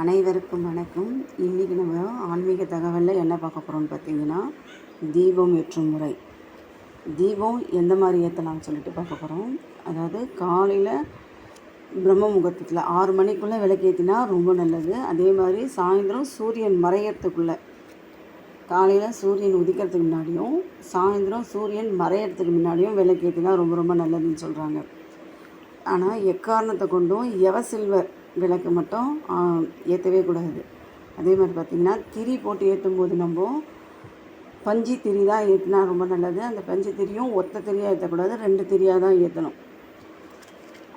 அனைவருக்கும் வணக்கம். இன்றைக்கி நம்ம ஆன்மீக தகவலில் என்ன பார்க்க போகிறோம்னு பார்த்தீங்கன்னா தீபம் ஏற்றும் முறை. தீபம் எந்த மாதிரி ஏற்றலாம்னு சொல்லிட்டு பார்க்க போகிறோம் அதாவது காலையில் பிரம்ம முகூர்த்தத்தில் ஆறு மணிக்குள்ளே விளக்கேற்றினா ரொம்ப நல்லது. அதே மாதிரி சாயந்தரம் சூரியன் மறையறதுக்குள்ளே காலையில் சூரியன் உதிக்கிறதுக்கு முன்னாடியும் சாயந்தரம் சூரியன் மறையறதுக்கு முன்னாடியும் விளக்கேற்றினா ரொம்ப ரொம்ப நல்லதுன்னு சொல்கிறாங்க ஆனால் எக்காரணத்தை கொண்டும் எவ சில்வர் விளக்கு மட்டும் ஏற்றவே கூடாது. அதே மாதிரி பார்த்திங்கன்னா திரி போட்டு ஏற்றும் போது நம்ம பஞ்சு திரி தான் ஏற்றினா ரொம்ப நல்லது. அந்த பஞ்சு திரியும் ஒத்த திரியாக ஏற்றக்கூடாது ரெண்டு திரியாக தான் ஏற்றணும்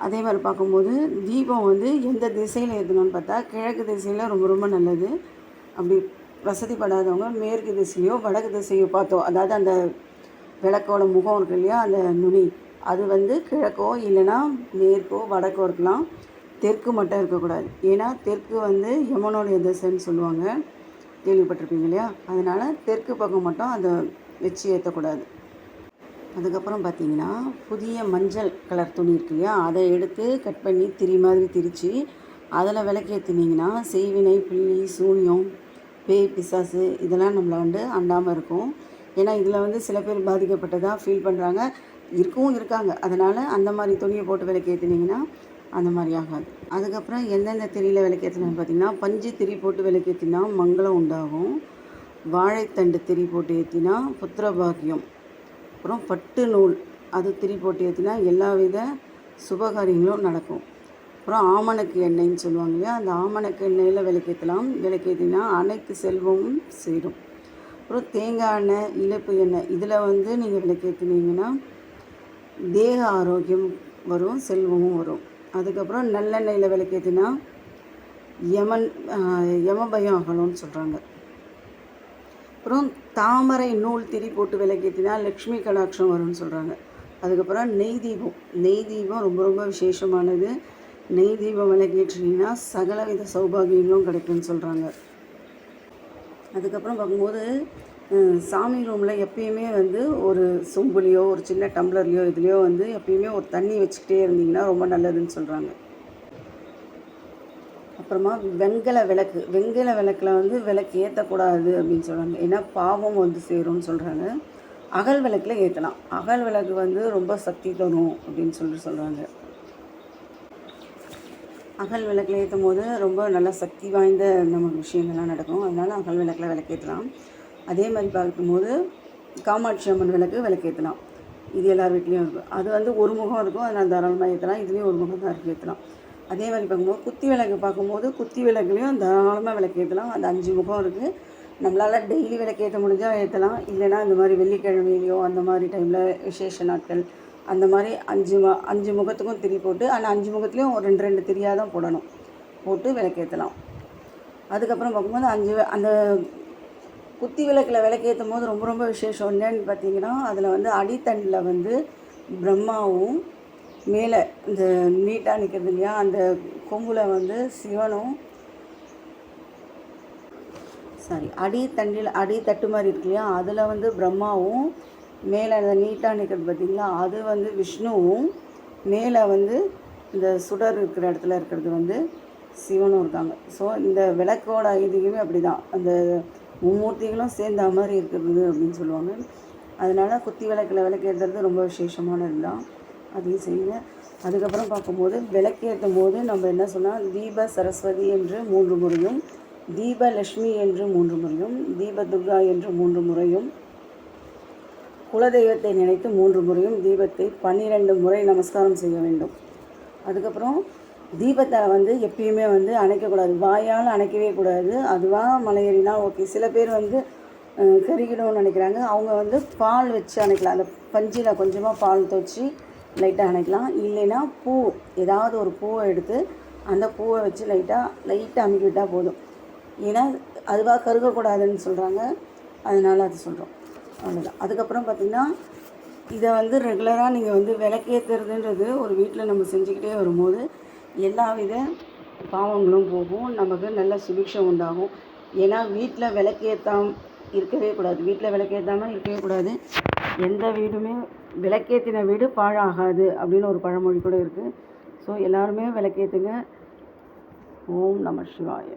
அதே மாதிரி பார்க்கும்போது தீபம் வந்து எந்த திசையில் ஏற்றணும்னு பார்த்தா கிழக்கு திசையில் ரொம்ப ரொம்ப நல்லது. அப்படி வசதிப்படாதவங்க மேற்கு திசையோ வடக்கு திசையோ பார்த்தோம் அதாவது அந்த விளக்கோட முகம் இருக்கு இல்லையா அந்த நுனி அது வந்து கிழக்கோ இல்லைன்னா மேற்கோ வடக்கோ இருக்கலாம். தெற்கு மட்டும் இருக்கக்கூடாது. ஏன்னா தெற்கு வந்து யமனுடைய திசைன்னு சொல்லுவாங்க. கேள்விப்பட்டிருப்பீங்க இல்லையா? அதனால் தெற்கு பக்கம் மட்டும் அதை வச்சு ஏற்றக்கூடாது அதுக்கப்புறம் பார்த்தீங்கன்னா புதிய மஞ்சள் கலர் துணி இருக்கு இல்லையா? அதை எடுத்து கட் பண்ணி திரி மாதிரி திரித்து அதில் விளக்கேற்றினீங்கன்னா செய்வினை புள்ளி சூன்யம் பேய் பிசாசு இதெல்லாம் நம்மளை வந்து அண்டாமல் இருக்கும். ஏன்னா இதில் வந்து சில பேர் பாதிக்கப்பட்டதாக ஃபீல் பண்ணுறாங்க இருக்கவும் இருக்காங்க. அதனால் அந்த மாதிரி துணியை போட்டு விளக்கேற்றினீங்கன்னா அந்த மாதிரி ஆகாது. அதுக்கப்புறம் எந்தெந்த திரியில் விளக்கேற்றணும்னு பார்த்தீங்கன்னா பஞ்சு திரி போட்டு விளக்கேற்றினா மங்களம் உண்டாகும். வாழைத்தண்டு திரி போட்டு ஏற்றினா புத்திரபாகியம். அப்புறம் பட்டு நூல் அது திரி போட்டு ஏற்றினா எல்லா வித சுபகாரியங்களும் நடக்கும். அப்புறம் ஆமணக்கு எண்ணெய்ன்னு சொல்லுவாங்க இல்லையா அந்த ஆமணக்கு எண்ணெயில் விளக்கேற்றலாம் விளக்கேற்றினா அனைத்து செல்வமும் சேரும். அப்புறம் தேங்காய் எண்ணெய் இழப்பு எண்ணெய் இதில் வந்து நீங்கள் விளக்கேற்றினீங்கன்னா தேக ஆரோக்கியம் வரும் செல்வமும் வரும். அதுக்கப்புறம் நல்லெண்ணெயில் விளக்கேற்றினா யமன் யம பயம் அகலும்னு சொல்கிறாங்க அப்புறம் தாமரை நூல் திரி போட்டு விளக்கேற்றினா லக்ஷ்மி கடாட்சம் வரும்னு சொல்கிறாங்க அதுக்கப்புறம் நெய் தீபம். நெய் தீபம் ரொம்ப ரொம்ப விசேஷமானது. நெய் தீபம் விளக்கேற்றினீங்கன்னா சகலவித சௌபாகியங்களும் கிடைக்கும்னு சொல்கிறாங்க அதுக்கப்புறம் பார்க்கும்போது சாமி ரூமில் எப்பயுமே வந்து ஒரு சொம்புலேயோ ஒரு சின்ன டம்ளர்லேயோ இதுலேயோ வந்து எப்பயுமே ஒரு தண்ணி வச்சுக்கிட்டே இருந்தீங்கன்னா ரொம்ப நல்லதுன்னு சொல்கிறாங்க அப்புறமா வெண்கல விளக்கு வெண்கல விளக்கில் வந்து விளக்கு ஏற்றக்கூடாது அப்படின்னு சொல்கிறாங்க ஏன்னா பாவம் வந்து சேரும்னு சொல்கிறாங்க அகல் விளக்கில் ஏற்றலாம் அகல் விளக்கு வந்து ரொம்ப சக்தி தரும் அப்படின்னு சொல்லி சொல்கிறாங்க அகல் விளக்கில் ஏற்றும் போது ரொம்ப நல்ல சக்தி வாய்ந்த நமக்கு விஷயங்கள்லாம் நடக்கும். அதனால் அகல் விளக்கில் விளக்கேற்றலாம் அதே மாதிரி பார்க்கும்போது காமாட்சி அம்மன் விளக்கு விளக்கேற்றலாம் இது எல்லார் வீட்லேயும் இருக்கும் அது வந்து ஒரு முகம் இருக்கும். அதனால் தாராளமாக ஏற்றலாம் இதுலேயும் ஒரு முகம் தான் இருக்குது ஏற்றலாம் அதே மாதிரி பார்க்கும்போது குத்தி விளக்கு பார்க்கும்போது குத்தி விளக்குலேயும் தாராளமாக விளக்கு ஏற்றலாம் அந்த அஞ்சு முகம் இருக்குது நம்மளால் டெய்லி விளக்கு ஏற்ற முடிஞ்சால் ஏற்றலாம் இல்லைனா இந்த மாதிரி வெள்ளிக்கிழமையிலையோ அந்த மாதிரி டைமில் விசேஷ நாட்கள் அந்த மாதிரி அஞ்சு ம அஞ்சு முகத்துக்கும் திரி போட்டு ஆனால் அஞ்சு முகத்துலேயும் ஒரு ரெண்டு ரெண்டு திரியாக தான் போடணும். போட்டு விளக்கேற்றலாம் அதுக்கப்புறம் பார்க்கும்போது அஞ்சு அந்த குத்தி விளக்கில் விளக்கேற்றும் போது ரொம்ப ரொம்ப விசேஷம். என்னன்னு பார்த்தீங்கன்னா அதில் வந்து அடித்தண்டில் வந்து பிரம்மாவும் மேலே இந்த நீட்டாக நிற்கிறது இல்லையா? அந்த கொம்புல வந்து சிவனும் சாரி அடி தண்டில் அடி தட்டு மாதிரி இருக்கு இல்லையா? அதில் வந்து பிரம்மாவும் மேலே அந்த நீட்டாக நிற்கிறது பார்த்திங்களா அது வந்து விஷ்ணுவும் மேலே வந்து இந்த சுடர் இருக்கிற இடத்துல இருக்கிறது வந்து சிவனும் இருக்காங்க. ஸோ இந்த விளக்கோட இதுவுமே அப்படி தான் அந்த மும்மூர்த்திகளும் சேர்ந்த மாதிரி இருக்கிறது அப்படின்னு சொல்லுவாங்க. அதனால் குத்தி விளக்கில் விளக்கேற்றுறது ரொம்ப விசேஷமானது தான் அதையும் செய்யுங்க. அதுக்கப்புறம் பார்க்கும்போது விளக்கேற்றும் போது நம்ம என்ன சொன்னால் தீப சரஸ்வதி என்று மூன்று முறையும் தீப லட்சுமி என்று மூன்று முறையும் தீப துர்கா என்று மூன்று முறையும் குலதெய்வத்தை நினைத்து மூன்று முறையும் தீபத்தை பன்னிரெண்டு முறை நமஸ்காரம் செய்ய வேண்டும். அதுக்கப்புறம் தீபத்தை வந்து எப்பயுமே வந்து அணைக்கக்கூடாது. வாயால் அணைக்கவே கூடாது. அதுவாக மலையேறினா ஓகே சில பேர் வந்து கருகிடும்னு நினைக்கிறாங்க. அவங்க வந்து பால் வச்சு அணைக்கலாம். அந்த பஞ்சில் கொஞ்சமாக பால் துவச்சி லைட்டாக அணைக்கலாம். இல்லைன்னா பூ ஏதாவது ஒரு பூவை எடுத்து அந்த பூவை வச்சு லைட்டாக லைட்டாக அமுக்கி விட்டால் போதும். ஏன்னா அதுவாக கருகக்கூடாதுன்னு சொல்கிறாங்க அதனால் அது சொல்கிறோம் அவ்வளோதான் அதுக்கப்புறம் பார்த்திங்கன்னா இதை வந்து ரெகுலராக நீங்கள் வந்து விளக்கேற்றுறதுன்றது ஒரு வீட்டில் நம்ம செஞ்சுக்கிட்டே வரும்போது எல்லா வித பாவங்களும் போகும். நமக்கு நல்ல சுபிக்ஷம் உண்டாகும். ஏன்னா வீட்டில் விளக்கேற்றாம இருக்கவே கூடாது. வீட்டில் விளக்கேற்றாமல் இருக்கவே கூடாது. எந்த வீடுமே விளக்கேற்றின வீடு பாழாகாது அப்படின்னு ஒரு பழமொழி கூட இருக்குது ஸோ எல்லாருமே விளக்கேற்றுங்க ஓம் நம சிவாய.